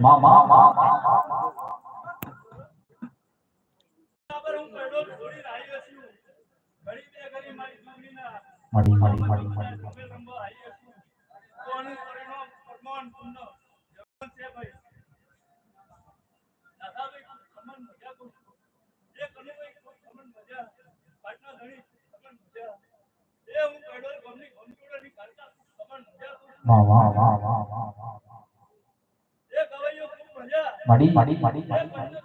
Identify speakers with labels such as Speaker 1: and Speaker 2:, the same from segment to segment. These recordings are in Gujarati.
Speaker 1: માં માં માં માં માં માં મળી મળી મળી મળી વાહ વાહ વાહ વાહ વાહ વાહ વાહ. મળી મળી મળી મળી મળી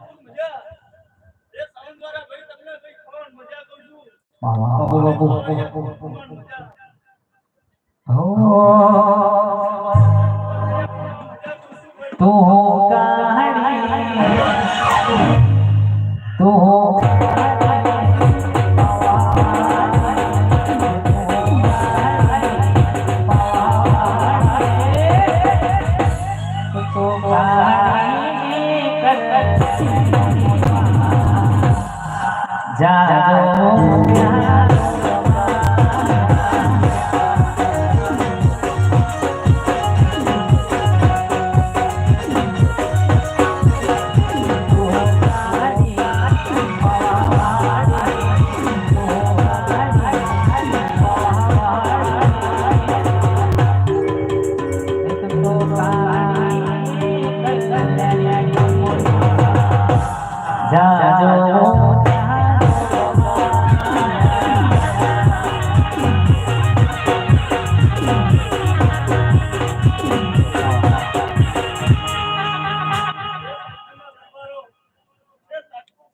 Speaker 1: વાહ વાહ વાહ બાપુ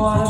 Speaker 1: What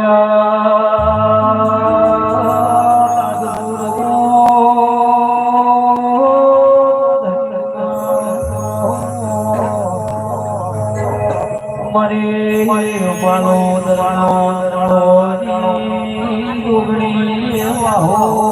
Speaker 1: મારી પાલો દરાણો દરાણો ગોગણી વાહો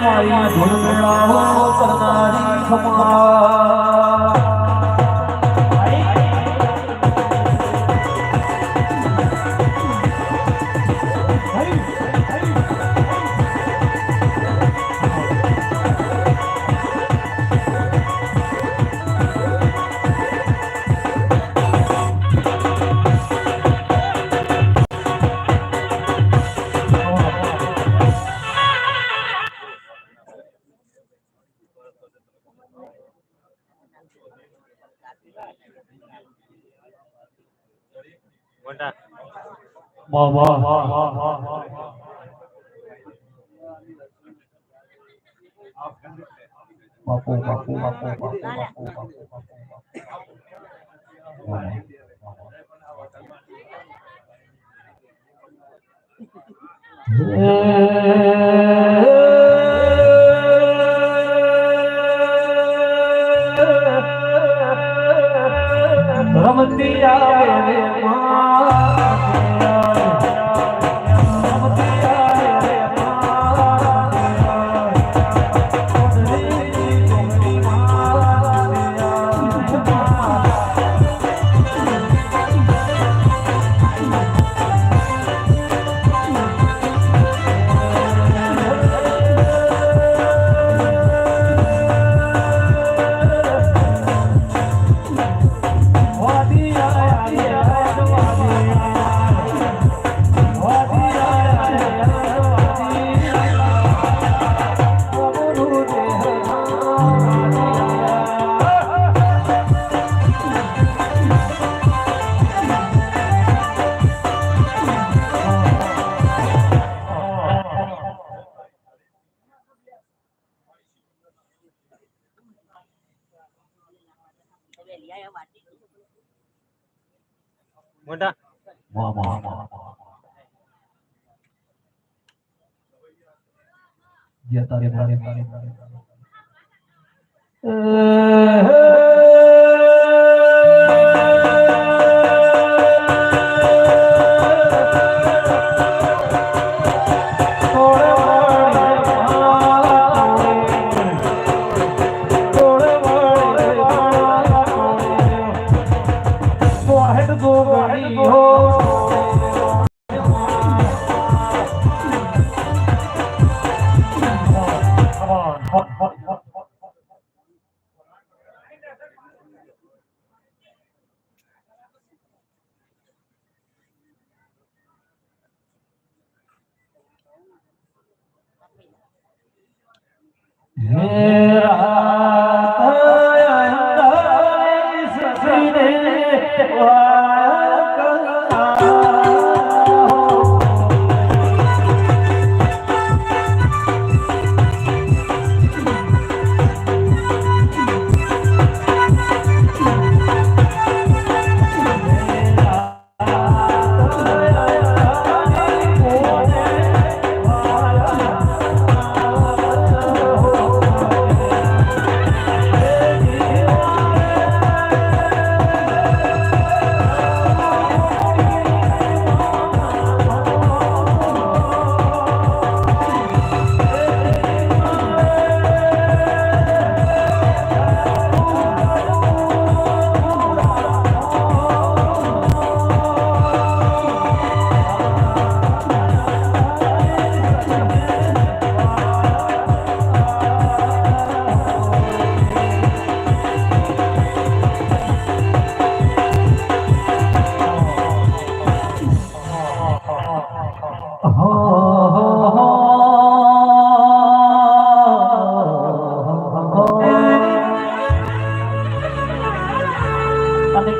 Speaker 1: મારી ધૂળમેળાઓ કરનારી ખમા
Speaker 2: મોટા
Speaker 1: વાહ વાહ વાહ વાહ વાહ વાહ બાપુ બાપુ બાપુ બાપુ બાપુ બાપુ રમતી આવે Mudah. mau muah, mau. Dia tarik, tarik, tarik, tarik. Eh. eh, eh. હે રાત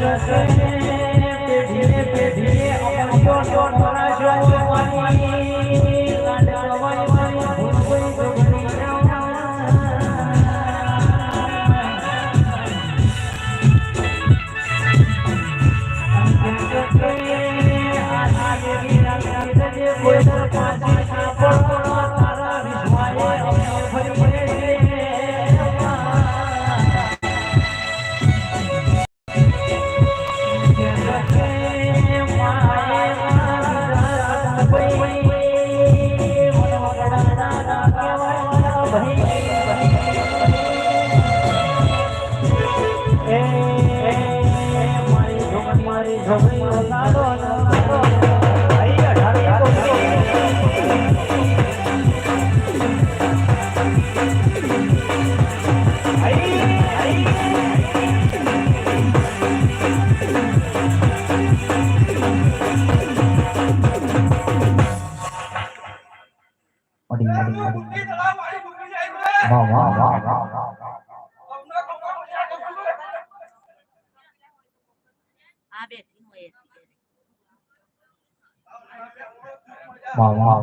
Speaker 1: વાહ
Speaker 3: આ બેઠી હોય
Speaker 1: વાહ વાહ